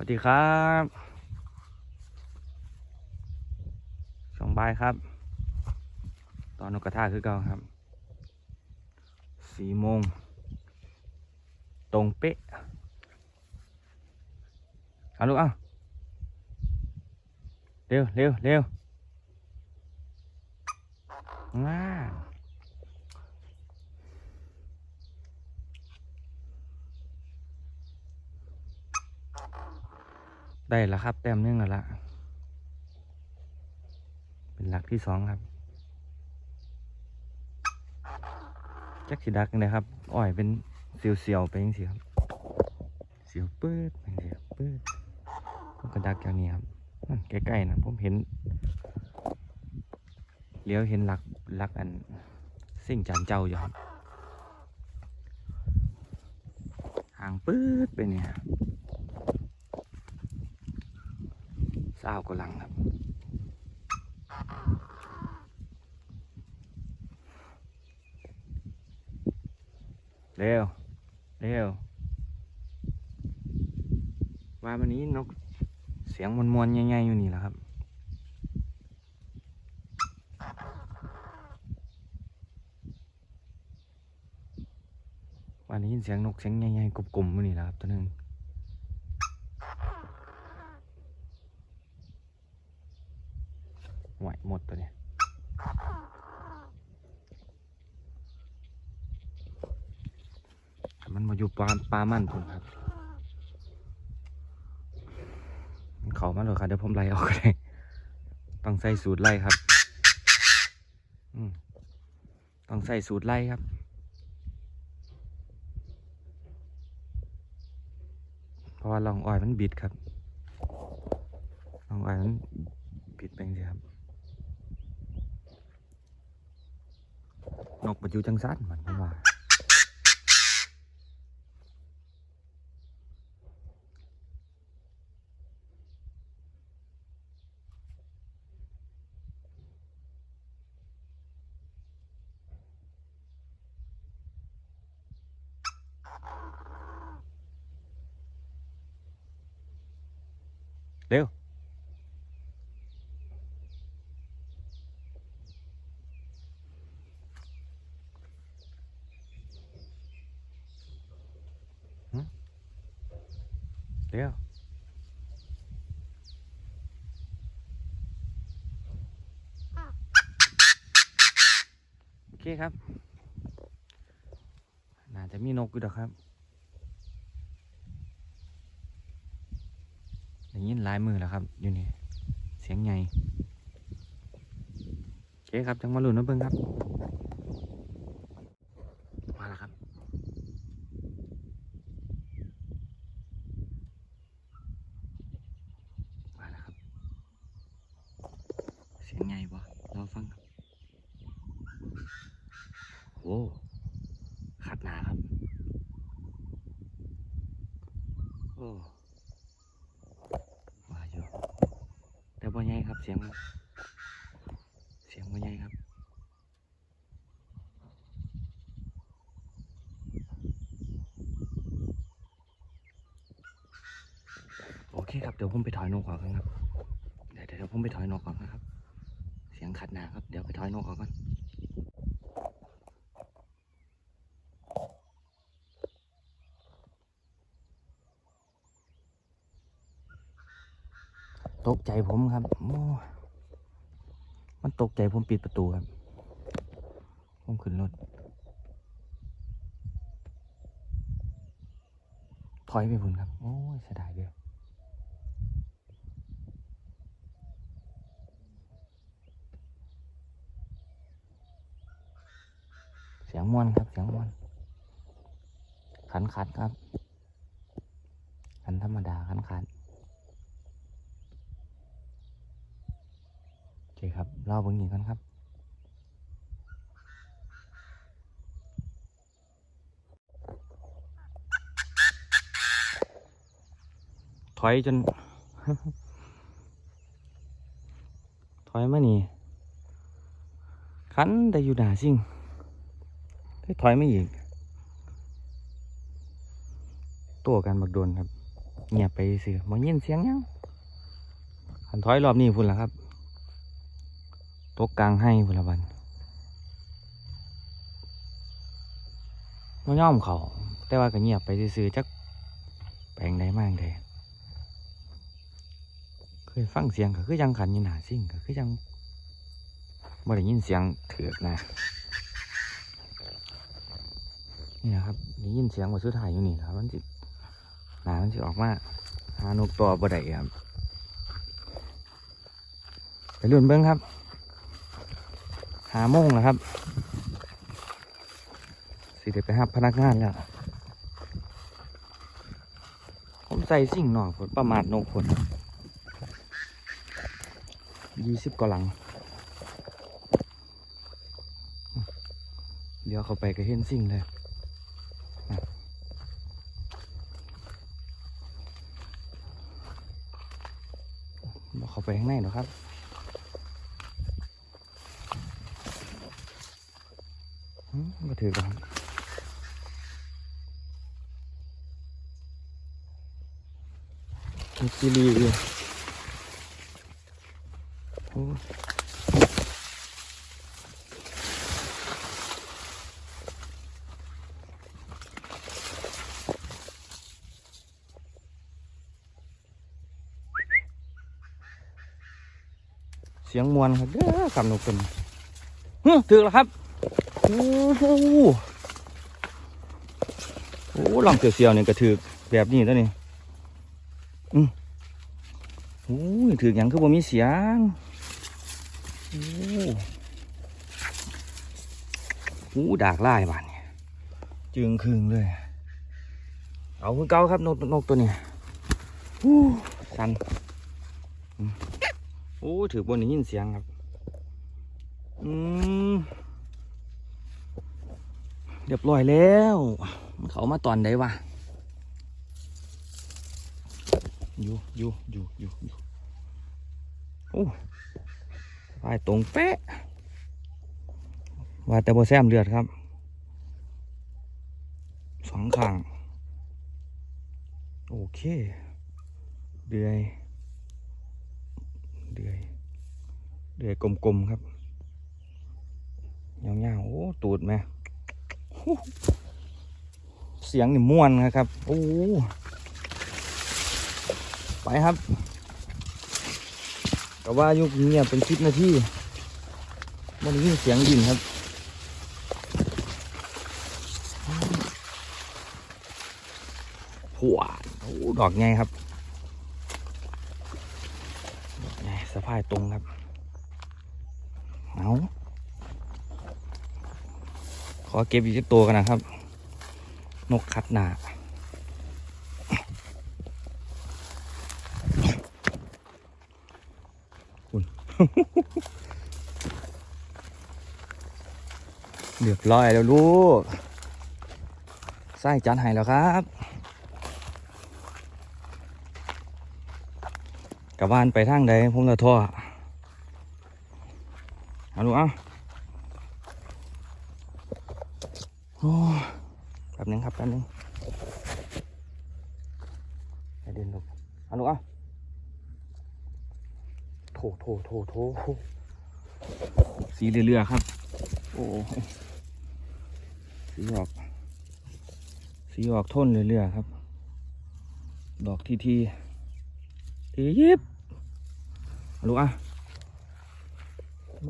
วัสดีครับช่วงบายครับ ตอนนกกระทาคือเก่าครับสี่โมง ตรงเป๊ะเอาลูกเอาเร็วเร็วเร็วว้า ได้แล้วครับ แต้มนึงแล้วละเป็นหลักที่สองครับแจักสิดักยังไงครับอ้อยเป็นเสียวๆไปยังสิครับเสียวปืดไปงสิครับปืดก็ดักอย่างนี้ครับใกล้ๆนะผมเห็นเลี้ยวเห็นหลักหลักอันสิ่งจานเจ้าอยู่ครับห่างปื๊ดไปเนี่ย สาวกำลังครับ เร็ว เร็ว ว่าวันนี้นกเสียงมวนๆใหญ่ๆอยู่นี่แหละครับวันนี้ยินเสียงนกเสียงใหญ่ๆกลมๆอยู่นี่แหละครับตัวหนึง ไหวหมดตัวเนี้ยมันมาอยู่ปลาปลามันผมครับมันเขามาเลยครับเดี๋ยวผมไล่ออกก็ได้ต้องใส่สูตรไล่ครับต้องใส่สูตรไล่ครับเพราะว่าลองอ้อยมันบิดครับลองอ้อยมันบิดไปสิครับ นกปัจจุจังสันมันผมว่าเร็ว ครับ น่าจะมีนกอยู่ดอกครับได้ยินลายมือแล้วครับ อยู่นี่ เสียงใหญ่โอเคครับ จังมาลุ้นนะเบิ่งครับ มาแล้วครับ มาแล้วครับ เสียงใหญ่ปะรอฟังครับ อ้ขัดหนาครับ โอ้ว่าอยู่แต่บ่ใหญ่ครับเสียง เสียงบ่ใหญ่ครับโอเคครับ เดี๋ยวผมไปถอยนกก่อนครับ เดี๋ยวเดี๋ยวผมไปถอยนกก่อนนะครับ เสียงขัดหนาครับ เดี๋ยวไปถอยนกก่อน ตกใจผมครับมันตกใจผมปิดประตูครับ ผมขึ้นรถ ถอยไปพุ่นครับ โอ้ยเสียดายเดียวเสียงมวนครับ เสียงมวน ขันขันครับ ขันธรรมดาขันขัน โอเคค รับเล่าเบิ่งอีกกันครับถอยจน ถอยมานี่คันแต่อยู่หนาซิ่งเฮ้ถอยไม่อีก ตัวกันบักโดนครับ เงียบไปสิบ่ยินเสียงยังหันถอยรอบนี้พุ่นละครับ ตกกลางให้พุ่นละบันบ่ย่อมเขาแต่ว่าก็เงียบไปซื่อจักแปลงใดมากใดเคยฟังเสียงก็คือยังขันยู่หาซิ่งก็คือยังบ่ได้ยินเสียงเถือกนะนี่นะครับได้ยินเสียงว่าสุดท้ายอยู่นี่และครับมันสิหนามันสิออกมาหานกตัวบ่ได้ครับไปเลื่อนเบิ้งครับ หาโมงแล้วครับสิเดี๋ยวไปหับพนักงานแล้วผมใส่สิ่งหน่อกผลประมาทนกผลยี่สิบกว่าหลัง เดี๋ยวเขาไปก็เห็นสิ่งเลยเขาไปข้างในหรอกครับ อืมก็ ถือกันมีซีรีส์อยู่โอ้เสียงมวนครับเด้อคำนกเป็นฮึถือแล้วครับ โอ้โหโอ้ลองเสียวๆเนี่ยกระถือแบบนี้ตัวนี้อืมโอ้ยถืออย่างคือบ่มีเสียงโอ้โหดากไล่บานเนี่ยจึงคืงเลย เอาคือเก่าครับนกนกตัวนี้โอ้สันโอ้ถือบนนี้ยินเสียงครับ อืม เรียบร้อยแล้วมันเขามาตอนใดวะอยู่อยู่อยู่อยู่อยู่โอ้ปลายตรงเป๊ะว่าแต่โบแซมเลือดครับสองข้าง โอเค เดือย เดือย เดือยกลมๆครับยาวๆโอ้ ตูดแม่ เสียงนี่ม่วนนะครับ โอ้ไปครับแต่ว่ายุคนี้เป็นคลิปนาทีมันยินเสียงดินครับหัวโอ้ดอกไงครับสะพายตรงครับ เอา ขอเก็บอีกสักตัวกันนะครับ นกคัดหนาคุณเรียบร้อยแล้วลูกไส้จานใหายแล้วครับกลับบ้านไปทางใดผมจะท่อเอาลูกเอา โอ้แป๊บนึงครับแป๊บนึงให้เดินลูกเอาลูกเอาโถโถโถโถสีเรือๆครับ โอ้สีออก สีออกทนเรือๆครับ ดอกทีทีทียิบเอาลูกอะ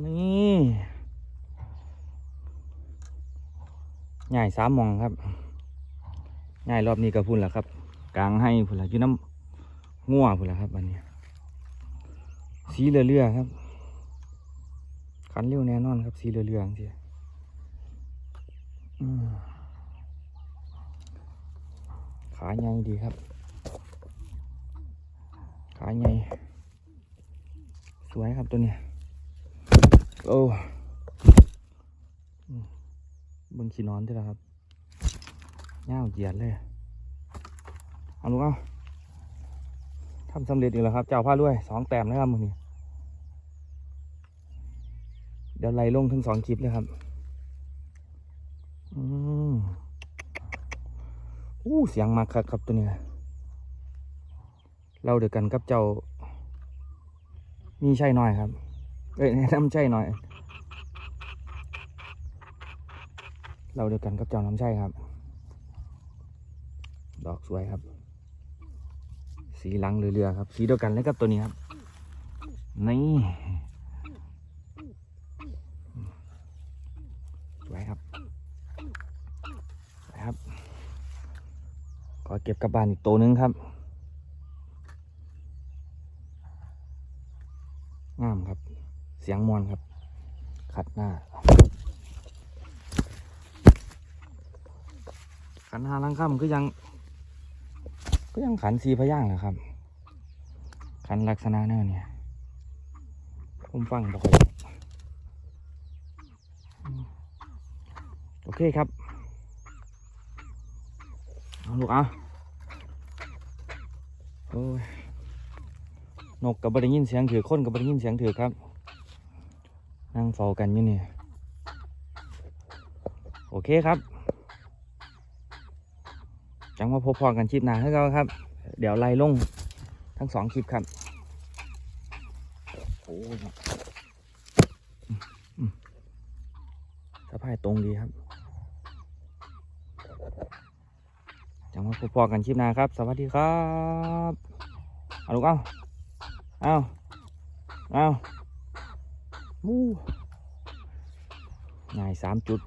นี่ ใหญ่สามมองครับใหญ่รอบนี้ก็พุ่นแหละครับ กลางให้พุ่นละอยู่น้ำง่วพุ่นละครับอันนี้สีเรือๆครับขันเร็วแน่นอนครับ สีเรือๆจริงขาใหญ่ดีครับ ขาใหญ่สวยครับตัวเนี้ยโอ้ เบิ่งขี้นอนได้วยนะครับเงาวเหยียดเลยเอาลูกเอาทำสำเร็จอีกแล้วครับ เจ้าผ้าด้วยสองแต้มนะครับมือนี้เดี๋ยวไล่ลงทั้งสองคลิปเลยครับ อืมอู้เสียงมากครับครับตัวเนี้ยเราเดียวกันกับเจ้า มีใช่หน่อยครับ เอ้ยแนะนำใช่หน่อย เราเดียวกันกับเจ้าน้ำใช่ครับ ดอกสวยครับ สีหลังเรือๆครับ สีเดียวกันเลยกับตัวนี้ครับ นี่สวยครับสวยครับ ขอเก็บกลับานอีกตัวนึงครับงามครับ เสียงมวนครับ ขัดหน้า ขันหาลังค่ำก็ยัง ก็ยังขันสีพะย่างแหละครับ ขันลักษณะแนวเนี่ยผมฟังบอกเลยโอเคครับเอาลูกเอาโอ้ยนกกับบได้ยินเสียงถือคนกับบได้ยินเสียงถือครับ นั่งเฝ้ากันอยู่นี่โอเคครับ งมาพบพอกันคลิปหน้าให้เราครับ เดี๋ยวไล่ลงทั้งสองคลิปครับโอ้ยสะพายตรงดีครับจังมาพบพอกันคลิปหน้าครับ สวัสดีครับเอาลูกเอาเอาเอามูง่ายสามจุด